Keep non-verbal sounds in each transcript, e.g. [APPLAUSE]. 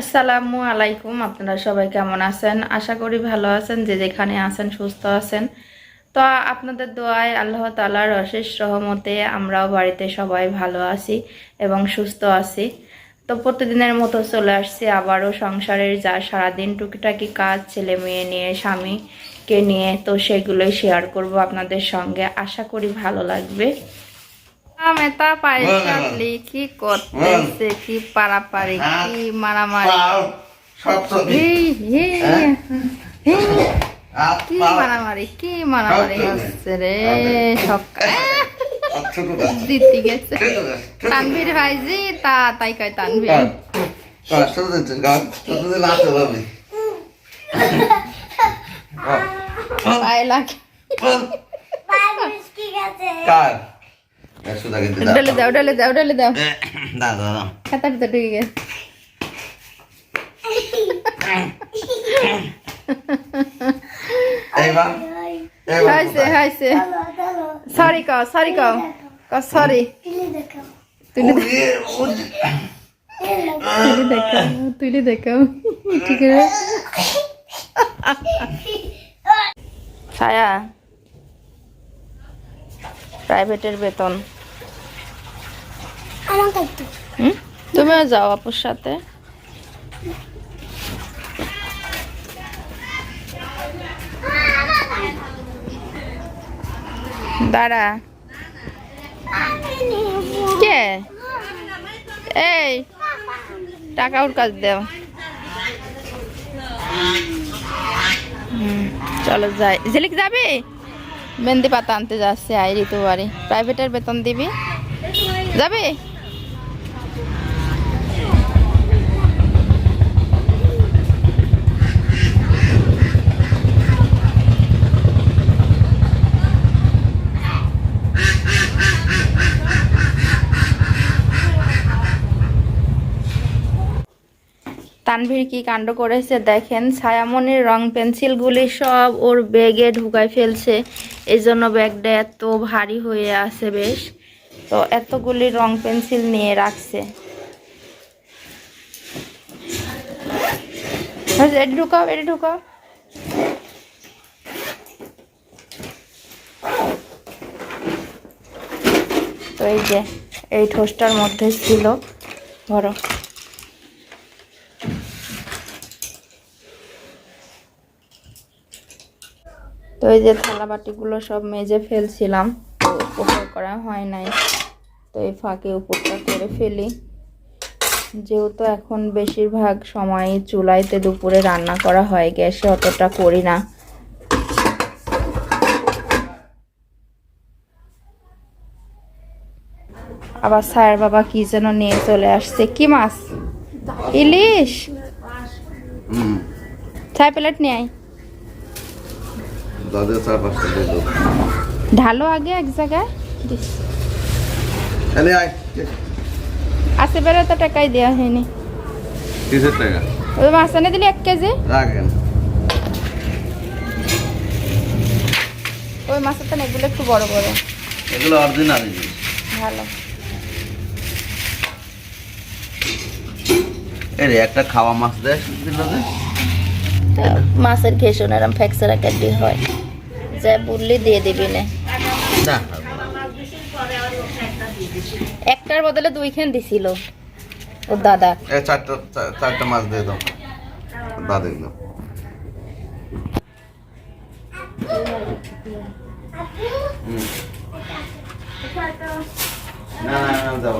আসসালামু আলাইকুম, আপনারা সবাই কেমন আছেন? আশা করি ভালো আছেন, যে যেখানে আছেন সুস্থ আছেন। তো আপনাদের দোয়ায় আল্লাহ তালার অশেষ রহমতে আমরাও বাড়িতে সবাই ভালো আছি এবং সুস্থ আছি। তো প্রতিদিনের মতো চলে আসছি আবারও সংসারের যা সারাদিন টুকিটাকি কাজ, ছেলে মেয়ে নিয়ে, স্বামীকে নিয়ে, তো সেগুলোই শেয়ার করব আপনাদের সঙ্গে। আশা করি ভালো লাগবে। মেতা পাইসালি কি করতেছে কি পারাপারি কি মারামারি কি মারামারি কি মারামারি হচ্ছে রে সকাল দিতে গেছে তানভীর ভাইজি তা তাই কয় তানভীর পায়ে লাগে ডলে দাও। ডলে দাও ডলে দাও খাতার তো ঢুকে গেছে। হয়েছে হয়েছে। সরি কও সরি কও। কও সরি তুলি তুলি দেখাও তুলি দেখাও। ঠিক আছে? [LAUGHS] ছায়া প্রাইভেটের বেতন। তুমিও যাও আপুর সাথে। দাঁড়া। কে? এই টাকা ওর কাছ দেও। চলো যাই। ঝিলিক যাবি? মেহেন্দি পাতা আনতে যাচ্ছে আই বাড়ি। প্রাইভেটের বেতন দিবি? যাবি? তানভীর কি কাণ্ড করেছে দেখেন? ছায়ামনির রং পেন্সিলগুলি সব ওর ব্যাগে ঢুকায় ফেলছে। এই জন্য ব্যাগটা এত ভারী হয়ে আছে বেশ। তো এতগুলি রং পেন্সিল নিয়ে রাখছে। এটি ঢুকাও এটি ঢুকাও। তো এই যে, এই ঠোসটার মধ্যে ছিল, ধরো। তো এই যে থালা বাটিগুলো সব মেজে ফেলছিলাম তো উপকার করা হয় নাই। তো এই ফাঁকে উপরটা করে ফেলি। যেহেতু এখন বেশিরভাগ সময় চুলাইতে দুপুরে রান্না করা হয় গ্যাসে অতটা করি না। আবার স্যার বাবা কি যেন নিয়ে চলে আসছে। কি মাছ? ইলিশ? ছাই প্লেট নিয়ে আয়। দাদা চার পাঁচটা দিয়ে দেবো ঢালো আগে এক জায়গায়। এনে আয়। আসে বেরো তো টাকাই দেওয়া হয়নি। কিসের টাকা? ওই মাছ এনে দিলি এক কেজি? রাখেন। ওই মাছের তো এগুলো একটু বড় বড়। এগুলো অরিজিনাল ভালো। এর একটা খাওয়া মাছ দেয় মাছের ঘেসন এরম ফ্যাক্সারা কাটি হয়। যা বললি দিয়ে দিবি না। একটার বদলে দুইখান দিছিল। ওর দাদা। চারটা চারটা মাছ দিয়ে দাও। দাদা এগুলো না না না যাব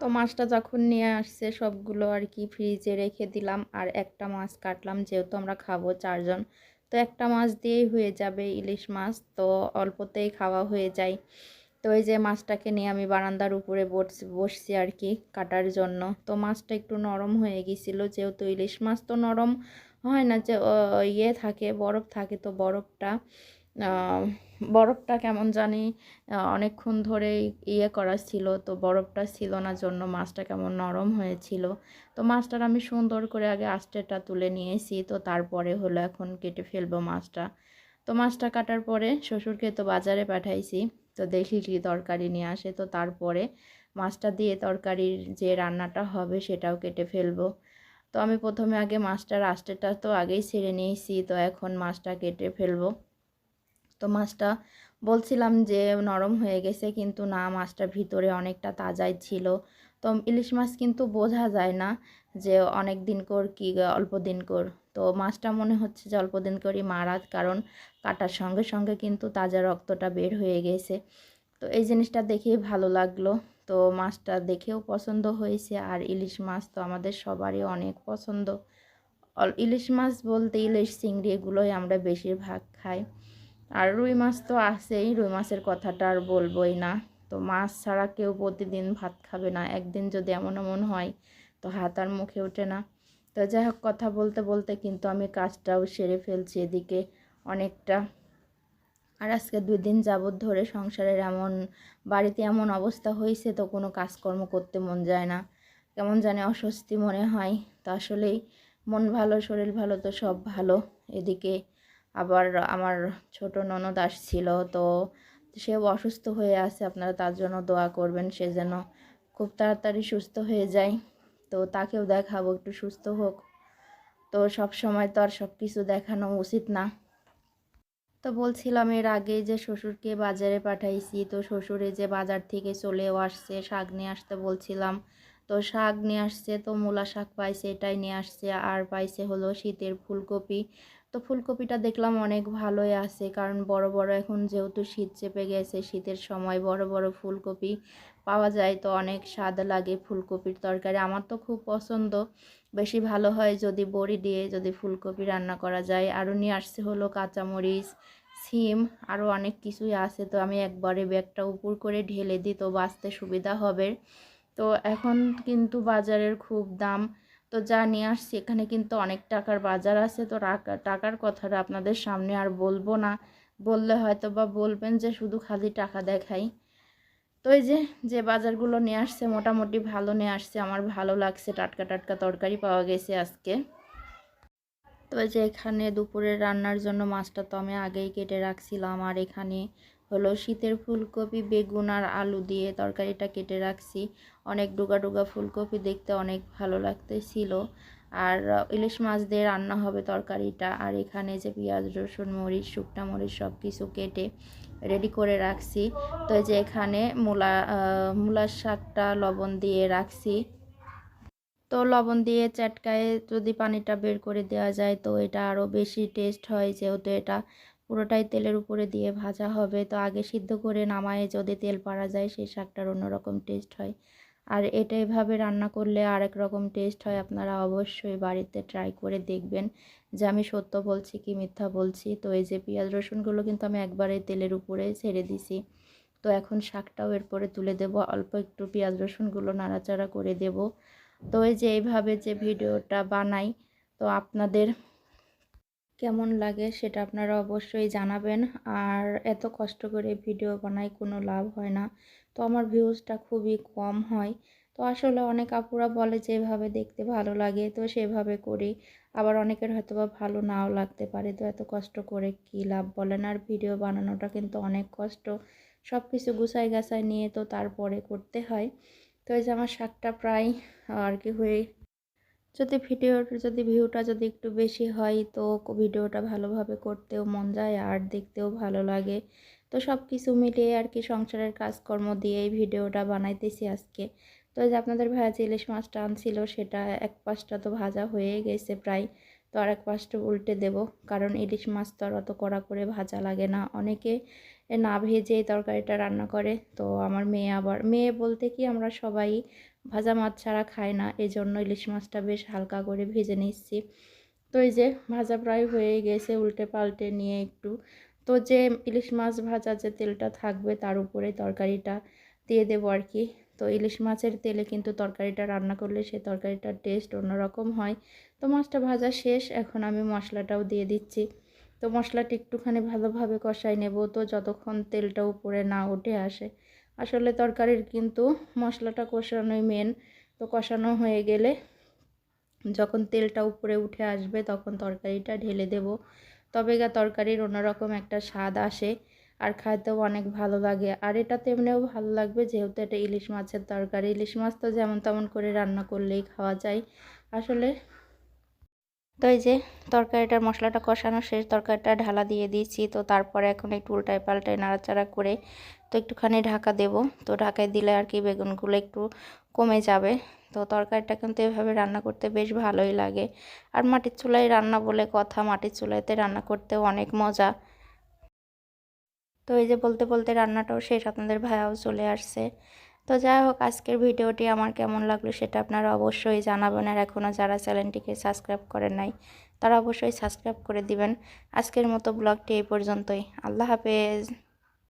তো মাছটা যখন নিয়ে আসছে, সবগুলো আর কি ফ্রিজে রেখে দিলাম আর একটা মাছ কাটলাম, যেহেতু আমরা খাব চারজন। তো একটা মাছ দিয়েই হয়ে যাবে ইলিশ মাছ, তো অল্পতেই খাওয়া হয়ে যায়। তো এই যে মাছটাকে নিয়ে আমি বারান্দার উপরে বসছি আর কি কাটার জন্য। তো মাছটা একটু নরম হয়ে গিয়েছিল যেহেতু ইলিশ মাছ তো নরম হয় না, যে ইয়ে থাকে, বরফ থাকে, তো বরফটা বরফটা কেমন জানি অনেকক্ষণ ধরে ইয়ে করা ছিল, তো বরফটা ছিল না, জন্য মাছটা কেমন নরম হয়েছিল। তো মাছটার আমি সুন্দর করে আগে আস্তেটা তুলে নিয়েছি, তো তারপরে হলো এখন কেটে ফেলব মাছটা। তো মাছটা কাটার পরে শ্বশুরকে তো বাজারে পাঠাইছি, তো দেখি কি তরকারি নিয়ে আসে, তো তারপরে মাছটা দিয়ে তরকারির যে রান্নাটা হবে সেটাও কেটে ফেলব। তো আমি প্রথমে আগে মাছটার আস্তেটা তো আগেই ছেড়ে নিয়েছি, তো এখন মাছটা কেটে ফেলব। তো মাছটা বলছিলাম যে নরম হয়ে গেছে, কিন্তু না, মাছটা ভিতরে অনেকটা তাজাই ছিল। তো ইলিশ মাছ কিন্তু বোঝা যায় না যে অনেক দিন কর কি অল্প দিন কর। তো মাছটা মনে হচ্ছে যে অল্প দিন করই মারা, কারণ কাটার সঙ্গে সঙ্গে কিন্তু তাজা রক্তটা বের হয়ে গেছে। তো এই জিনিসটা দেখেই ভালো লাগল। তো মাছটা দেখেও পছন্দ হয়েছে, আর ইলিশ মাছ তো আমাদের সবারই অনেক পছন্দ। ইলিশ মাছ বলতে ইলিশ চিংড়ি এগুলোই আমরা বেশিরভাগ খাই। আর রুই মাছ তো আছেই, রুই মাছের কথাটা আর বলবোই না। তো মাছ ছাড়া কেউ প্রতিদিন ভাত খাবে না, একদিন যদি এমন এমন হয় তো হাত আর মুখে ওঠে না। তো যাই হোক, কথা বলতে বলতে কিন্তু আমি কাজটাও সেরে ফেলছি এদিকে অনেকটা। আর আজকে দুই দিন যাবৎ ধরে সংসারের এমন, বাড়িতে এমন অবস্থা হয়েছে তো কোনো কাজকর্ম করতে মন যায় না। কেমন জানে অস্বস্তি মনে হয়। তো আসলেই মন ভালো, শরীর ভালো তো সব ভালো। এদিকে আবার আমার ছোট ননদ আসছিল, তো সেও অসুস্থ হয়ে আছে, আপনারা তার জন্য দোয়া করবেন, সে যেন খুব তাড়াতাড়ি সুস্থ হয়ে যায়। তো তাকেও দেখাবো, একটু সুস্থ হোক। তো সব সময় তো আর সব কিছু দেখানো উচিত না। তো বলছিলাম, এর আগে যে শ্বশুরকে বাজারে পাঠাইছি, তো শ্বশুরে যে বাজার থেকে চলেও আসছে, শাক নিয়ে আসতে বলছিলাম। তো শাক নিয়ে আসছে, তো মূলা শাক পাইছে, এটাই নিয়ে আসছে, আর পাইছে হলো শীতের ফুলকপি। তো ফুলকপিটা দেখলাম অনেক ভালোই আছে। কারণ বড় বড় এখন যেহেতু শীত চেপে গেছে, শীতের সময় বড় বড় ফুলকপি পাওয়া যায় তো অনেক স্বাদ লাগে ফুলকপির তরকারি। আমার তো খুব পছন্দ। বেশি ভালো হয় যদি বড়ি দিয়ে যদি ফুলকপি রান্না করা যায়। আরও নিয়ে আসছে হলো কাঁচামরিচ, সিম, আরও অনেক কিছুই আছে। তো আমি একবারে ব্যাগটা উপর করে ঢেলে দিই তো বাঁচতে সুবিধা হবে। তো এখন কিন্তু বাজারের খুব দাম। তো যা নিয়ে আসছি, এখানে কিন্তু অনেক টাকার বাজার আছে। তো টাকা- টাকার কথাটা আপনাদের সামনে আর বলব না। বললে হয়তো বা বলবেন যে, শুধু খালি টাকা দেখাই। তো এই যে যে বাজারগুলো নিয়ে আসছে, মোটামুটি ভালো নিয়ে আসছে। আমার ভালো লাগছে, টাটকা টাটকা তরকারি পাওয়া গেছে আজকে। তো এই যে, এখানে দুপুরের রান্নার জন্য মাছটা তো আমি আগেই কেটে রাখছিলাম। আর এখানে হলো শীতের ফুলকপি, বেগুন আর আলু দিয়ে তরকারিটা কেটে রাখছি। অনেক ডুগা ডুগা ফুলকপি দেখতে অনেক ভালো লাগতেছিল। আর ইলিশ মাছ দিয়ে রান্না হবে তরকারিটা। আর এখানে যে পেঁয়াজ, রসুন, মরিচ, শুকনা মরিচ সব কিছু কেটে রেডি করে রাখছি। তো যে এখানে মূলা মূলার শাকটা লবণ দিয়ে রাখছি। তো লবণ দিয়ে চটকায় যদি পানিটা বের করে দেওয়া যায়, তো এটা আরও বেশি টেস্ট হয় যেহেতু এটা পুরোটাই তেলের উপরে দিয়ে ভাজা হবে। তো আগে সিদ্ধ করে নামায়ে যদি তেল পাড়া যায়, সেই শাকটার অন্যরকম টেস্ট হয়। আর এটা এভাবে রান্না করলে আরেক রকম টেস্ট হয়। আপনারা অবশ্যই বাড়িতে ট্রাই করে দেখবেন যে আমি সত্য বলছি কি মিথ্যা বলছি। তো এই যে পেঁয়াজ রসুনগুলো কিন্তু আমি একবারে তেলের উপরে ছেড়ে দিছি। তো এখন শাকটাও এরপরে তুলে দেব। অল্প একটু পেঁয়াজ রসুনগুলো নাড়াচাড়া করে দেব। তো এই যে এইভাবে যে ভিডিওটা বানাই, তো আপনাদের কেমন লাগে সেটা আপনারা অবশ্যই জানাবেন। আর এত কষ্ট করে ভিডিও বানাই কোনো লাভ হয় না। তো আমার ভিউজটা খুবই কম হয়। তো আসলে অনেক আপুরা বলে যে, এভাবে দেখতে ভালো লাগে। তো সেভাবে করি। আবার অনেকের হয়তো বা ভালো নাও লাগতে পারে। তো এত কষ্ট করে কী লাভ বলেন? আর ভিডিও বানানোটা কিন্তু অনেক কষ্ট। সব কিছু গুছাই গাছাই নিয়ে তো তারপরে করতে হয়। তো এই যে আমার শাকটা প্রায় আর কি হয়ে যদি ভিডিওর যদি ভিউটা যদি একটু বেশি হয়, তো ভিডিওটা ভালোভাবে করতেও মন যায়, আর দেখতেও ভালো লাগে। তো সব কিছু মিলিয়ে আর কি সংসারের কাজকর্ম দিয়ে এই ভিডিওটা বানাইতেছি আজকে। তো যে আপনাদের ভাইয়া যে ইলিশ মাছটা আনছিল, সেটা এক পাশটা তো ভাজা হয়ে গেছে প্রায়। তো আর এক পাশটা উল্টে দেব, কারণ ইলিশ মাছ তো আর অত কড়া করে ভাজা লাগে না। অনেকে না ভেজে এই তরকারিটা রান্না করে। তো আমার মেয়ে আবার, মেয়ে বলতে কি আমরা সবাই ভাজা মাছ ছাড়া খায় না এই জন্য ইলিশ মাছটা বেশ হালকা করে ভেজে নিচ্ছি। তো এই যে ভাজা প্রায় হয়ে গেছে, উল্টে পাল্টে নিয়ে একটু। তো যে ইলিশ মাছ ভাজা যে তেলটা থাকবে তার উপরে তরকারিটা দিয়ে দেবো আর কি। তো ইলিশ মাছের তেলে কিন্তু তরকারিটা রান্না করলে সে তরকারিটার টেস্ট অন্যরকম হয়। তো মাছটা ভাজা শেষ, এখন আমি মশলাটাও দিয়ে দিচ্ছি। তো মশলাটি একটুখানি ভালোভাবে কষাই নেব। তো যতক্ষণ তেলটা উপরে না উঠে আসে। আসলে তরকারির কিন্তু মশলাটা কষানোই মেন তো কষানো হয়ে গেলে যখন তেলটা উপরে উঠে আসবে তখন তরকারিটা ঢেলে দেব। তবে গা তরকারির অন্যরকম একটা স্বাদ আসে আর খাইতেও অনেক ভালো লাগে। আর এটা তেমনিও ভালো লাগবে যেহেতু এটা ইলিশ মাছের তরকারি। ইলিশ মাছ তো যেমন তেমন করে রান্না করলেই খাওয়া যায়। আসলে তো এই যে তরকারিটার মশলাটা কষানো শেষ, তরকারিটা ঢালা দিয়ে দিয়েছি। তো তারপরে এখন একটু উল্টায় পাল্টায় নাড়াচাড়া করে তো একটুখানি ঢাকা দেব। তো ঢাকায় দিলে আর কি বেগুনগুলো একটু কমে যাবে। তো তরকারিটা কিন্তু এভাবে রান্না করতে বেশ ভালোই লাগে। আর মাটির চুলায় রান্না বলে কথা, মাটির চুলাইতে রান্না করতেও অনেক মজা। তো এই যে বলতে বলতে রান্নাটাও শেষ, আপনাদের ভাইয়াও চলে আসছে। তো যাই হোক, আজকের ভিডিওটি আমার কেমন লাগল সেটা আপনারা অবশ্যই জানাবেন। আর এখনও যারা চ্যানেলটিকে সাবস্ক্রাইব করেন নাই, তারা অবশ্যই সাবস্ক্রাইব করে দিবেন। আজকের মতো ব্লগটি এই পর্যন্তই। আল্লাহ হাফেজ।